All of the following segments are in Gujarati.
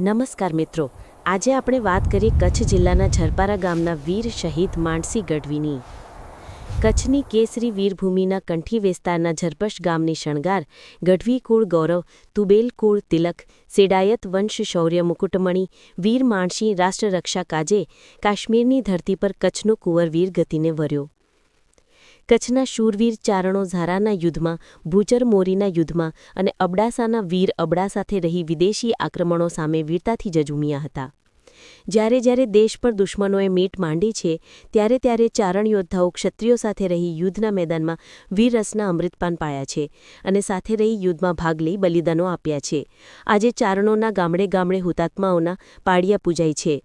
નમસ્કાર મિત્રો. આજે આપણે વાત કરીએ કચ્છ જિલ્લાના ઝરપારા ગામના વીર શહીદ માણસી ગઢવીની. કચ્છની કેસરી વીરભૂમિના કંઠી વિસ્તારના ઝરપશ ગામની શણગાર, ગઢવી કુળ ગૌરવ, તુબેલ કુળ તિલક, સેડાયત વંશ શૌર્ય મુકુટમણી, વીર માણસી રાષ્ટ્રરક્ષા કાજે કાશ્મીરની ધરતી પર કચ્છનો કુંવર વીર ગતિને વર્યો. કચ્છના શૂરવીર ચારણો ઝારાના યુદ્ધમાં, ભૂચર મોરીના યુદ્ધમાં અને અબડાસાના વીર અબડા સાથે રહી વિદેશી આક્રમણો સામે વીરતાથી જજુમ્યા હતા. જ્યારે જ્યારે દેશ પર દુશ્મનોએ મીટ માંડી છે, ત્યારે ત્યારે ચારણ યોદ્ધાઓ ક્ષત્રિયો સાથે રહી યુદ્ધના મેદાનમાં વીર રસના અમૃતપાન પાયા છે અને સાથે રહી યુદ્ધમાં ભાગ લઈ બલિદાનો આપ્યા છે. આજે ચારણોના ગામડે ગામડે હુતાત્માઓના પાડિયા પૂજાય છે.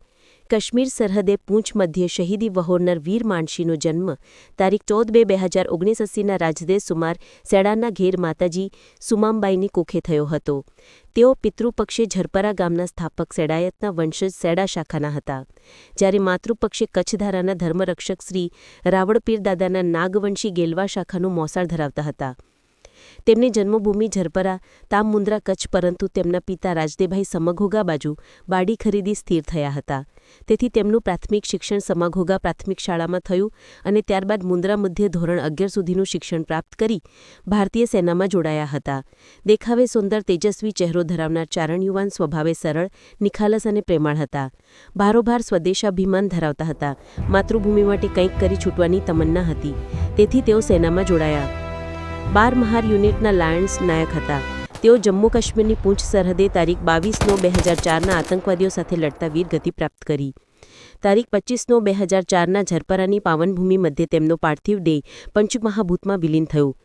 કાશ્મીર સરહદે પૂંછ મધ્યે શહીદી વહોરનાર વીર માનશીનો જન્મ તારીખ ચૌદ બે બે હજાર ઓગણીસ અસીના રાજદેવ સુમાર સેડાના ઘેર માતાજી સુમામબાઈની કોખે થયો હતો. તેઓ પિતૃપક્ષે ઝરપરા ગામના સ્થાપક સેડાયતના વંશજ સેડા શાખાના હતા. જ્યારે માતૃપક્ષે કચ્છધારાના ધર્મરક્ષક શ્રી રાવળપીર દાદાના નાગવંશી ગેલવા શાખાનું મોસાળ ધરાવતા હતા. તેમની જન્મભૂમિ ઝરપરા તામ મુન્દ્રા કચ્છ, પરંતુ તેમના પિતા રાજદેભાઈ સમઘોગા બાજુ બાડી ખરીદી સ્થિર થયા હતા. તેથી તેમનું પ્રાથમિક શિક્ષણ સમાઘોગા પ્રાથમિક શાળામાં થયું અને ત્યારબાદ મુન્દ્રા મધ્ય ધોરણ અગિયાર સુધીનું શિક્ષણ પ્રાપ્ત કરી ભારતીય સેનામાં જોડાયા હતા. દેખાવે સુંદર તેજસ્વી ચહેરો ધરાવનાર ચારણ યુવાન સ્વભાવે સરળ, નિખાલસ અને પ્રેમાળ હતા. ભારોભાર સ્વદેશાભિમાન ધરાવતા હતા. માતૃભૂમિ માટે કંઈક કરી છૂટવાની તમન્ના હતી. તેથી તેઓ સેનામાં જોડાયા. બાર મહાર યુનિટના લાયન્સ નાયક હતા. તેઓ જમ્મુ કાશ્મીરની પૂંછ સરહદે તારીખ બાવીસ નો બે હજાર ચારના આતંકવાદીઓ સાથે લડતા વીર ગતિ પ્રાપ્ત કરી. તારીખ પચીસ નો બે હજાર ચારના ઝરપરાની પાવનભૂમિ મધ્યે તેમનો પાર્થિવ દેહ પંચમહાભૂતમાં વિલીન થયું.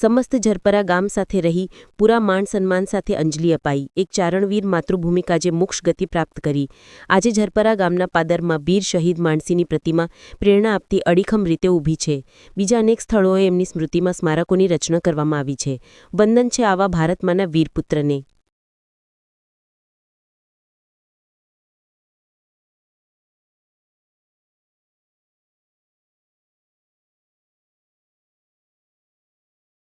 સમસ્ત ઝરપરા ગામ સાથે રહી પૂરા માન સન્માન સાથે અંજલિ અપાઈ. એક ચારણવીર માતૃભૂમિકા જે મોક્ષ ગતિ પ્રાપ્ત કરી. આજે ઝરપરા ગામના પાદરમાં વીર શહીદ માણસીની પ્રતિમા પ્રેરણા આપતી અડીખમ રીતે ઊભી છે. બીજા અનેક સ્થળોએ એમની સ્મૃતિમાં સ્મારકોની રચના કરવામાં આવી છે. વંદન છે આવા ભારતમાંના વીરપુત્રને.